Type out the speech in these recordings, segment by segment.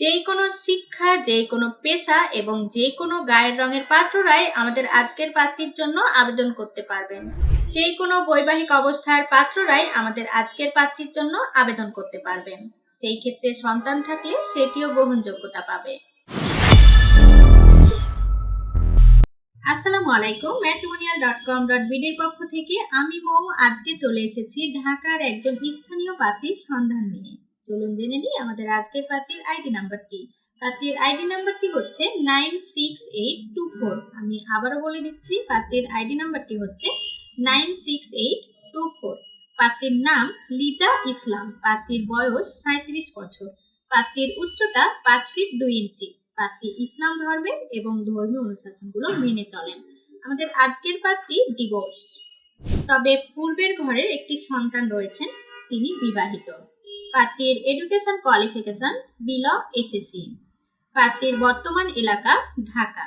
যে কোনো শিক্ষা যে কোনো পেশা এবং যে কোনো গায়ের রঙের পাত্ররাই আমাদের আজকের পাত্রীর জন্য আবেদন করতে পারবেন। যে কোনো বৈবাহিক অবস্থার পাত্ররাই আমাদের আজকের পাত্রীর জন্য আবেদন করতে পারবেন। সেই ক্ষেত্রে সন্তান থাকলে সেটিও গ্রহণযোগ্যতা পাবে। আসসালামু আলাইকুম ম্যাট্রিমোনিয়াল ডট কম ডট বিডির পক্ষ থেকে আমি মৌ। আজকে চলে এসেছি ঢাকার একজন স্থানীয় পাত্রীর সন্ধান নিয়ে। চলুন জেনে নিই আমাদের আজকের পাত্রীর আইডি নাম্বারটি। পাত্রীর আইডি নাম্বারটি হচ্ছে nine six eight two four. আমি আবারও বলে দিচ্ছি, পাত্রীর আইডি নাম্বারটি হচ্ছে nine six eight two four. পাত্রীর নাম লিজা ইসলাম। পাত্রীর বয়স সাঁত্রিশ বছর। পাত্রীর উচ্চতা পাঁচ ফিট দুই ইঞ্চি। পাত্রী ইসলাম ধর্মের এবং ধর্মীয় অনুশাসনগুলো মেনে চলেন। আমাদের আজকের পাত্রী ডিভোর্স। তবে পূর্বের ঘরের একটি সন্তান রয়েছেন, তিনি বিবাহিত। পাত্রীর এডুকেশন কোয়ালিফিকেশন বিল এসএসসি পাত্রীর বর্তমান এলাকা ঢাকা।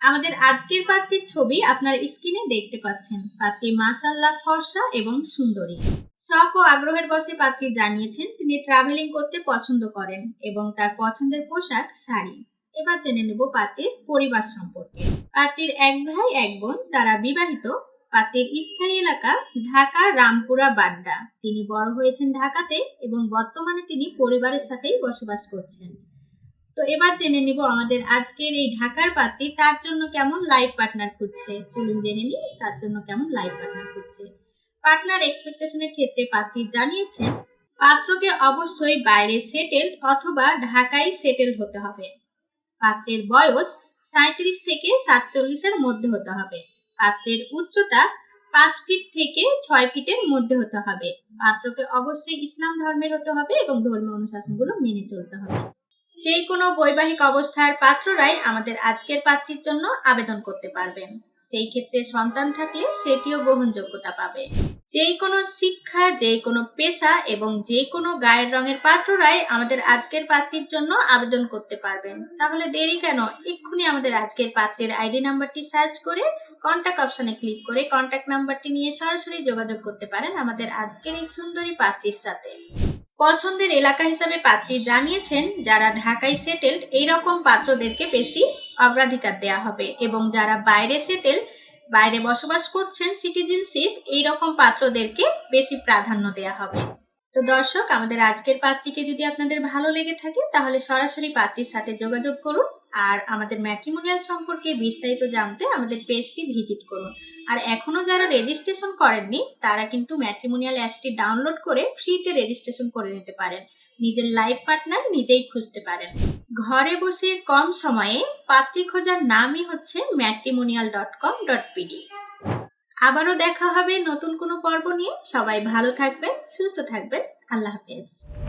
আমাদের আজকের পাত্রীর ছবি আপনার স্ক্রিনে দেখতে পাচ্ছেন। পাত্রী মাসাল্লাহ ফর্সা এবং সুন্দরী। শখ ও আগ্রহের বসে পাত্রী জানিয়েছেন, তিনি ট্রাভেলিং করতে পছন্দ করেন এবং তার পছন্দের পোশাক, শাড়ি। এবার জেনে নেব পাত্রীর পরিবার সম্পর্কে। পাত্রীর এক ভাই, এক বোন, তারা বিবাহিত পাত্রীর স্থায়ী এলাকা ঢাকা, রামপুরা, বাড্ডা। তিনি বড় হয়েছেন ঢাকাতে এবং বর্তমানে তিনি পরিবারের সাথেই বসবাস করছেন। তো এবার জেনে নিব আমাদের আজকের এই ঢাকার পাত্রী, তার জন্য কেমন লাইফ পার্টনার খুঁজছে? চলুন জেনে নিই, তার জন্য কেমন লাইফ পার্টনার খুঁজছে। পার্টনার এক্সপেকটেশনের ক্ষেত্রে পাত্রী জানিয়েছেন, পাত্রকে অবশ্যই বাইরে সেটেলড অথবা ঢাকায় সেটেল হতে হবে। পাত্রের বয়স সাঁত্রিশ থেকে সাতচল্লিশের মধ্যে হতে হবে। পাত্রের উচ্চতা পাঁচ ফিট থেকে ছয় ফিটের মধ্যে হতে হবে। পাত্রকে অবশ্যই ইসলাম ধর্মের হতে হবে এবং ধর্মীয় অনুশাসনগুলো মেনে চলতে হবে। যে কোনো বৈবাহিক অবস্থার পাত্ররাই আমাদের আজকের পাত্রীর জন্য আবেদন করতে পারবেন সেই ক্ষেত্রে সন্তান থাকলে সেটিও গ্রহণযোগ্যতা পাবে। যে কোনো শিক্ষা যে কোনো পেশা এবং যে কোনো গায়ের রঙের পাত্ররাই আমাদের আজকের পাত্রীর জন্য আবেদন করতে পারবেন। তাহলে দেরি কেন? এক্ষুনি আমাদের আজকের পাত্রের আইডি নাম্বারটি সার্চ করে কন্ট্যাক্ট অপশনে ক্লিক করে কন্ট্যাক্ট নাম্বারটি নিয়ে সরাসরি যোগাযোগ করতে পারেন আমাদের আজকের এই সুন্দরী পাত্রীর সাথে। পছন্দের এলাকা হিসাবে পাত্রী জানিয়েছেন, যারা ঢাকায় সেটেলড এইরকম পাত্রদেরকে বেশি অগ্রাধিকার দেওয়া হবে এবং যারা বাইরে সেটেল বাইরে বসবাস করছেন সিটিজেনশিপ এইরকম পাত্রদেরকে বেশি প্রাধান্য দেওয়া হবে। তো দর্শক, আমাদের আজকের পাত্রীকে যদি আপনাদের ভালো লেগে থাকে, তাহলে সরাসরি পাত্রীর সাথে যোগাযোগ করুন। আর আমাদের ম্যাট্রিমোনিয়াল সম্পর্কে বিস্তারিত জানতে আমাদের পেজটি ভিজিট করুন। আর এখনও যারা রেজিস্ট্রেশন করেননি, তারা কিন্তু ম্যাট্রিমোনিয়াল অ্যাপসটি ডাউনলোড করে ফ্রিতে রেজিস্ট্রেশন করে নিতে পারেন। নিজের লাইফ পার্টনার নিজেই খুঁজতে পারেন। ঘরে বসে কম সময়ে পাত্রী খোঁজার নামই হচ্ছে matrimonial dot com dot PD আবারও দেখা হবে নতুন কোনো পর্ব নিয়ে। সবাই ভালো থাকবেন, সুস্থ থাকবেন। আল্লাহ হাফেজ।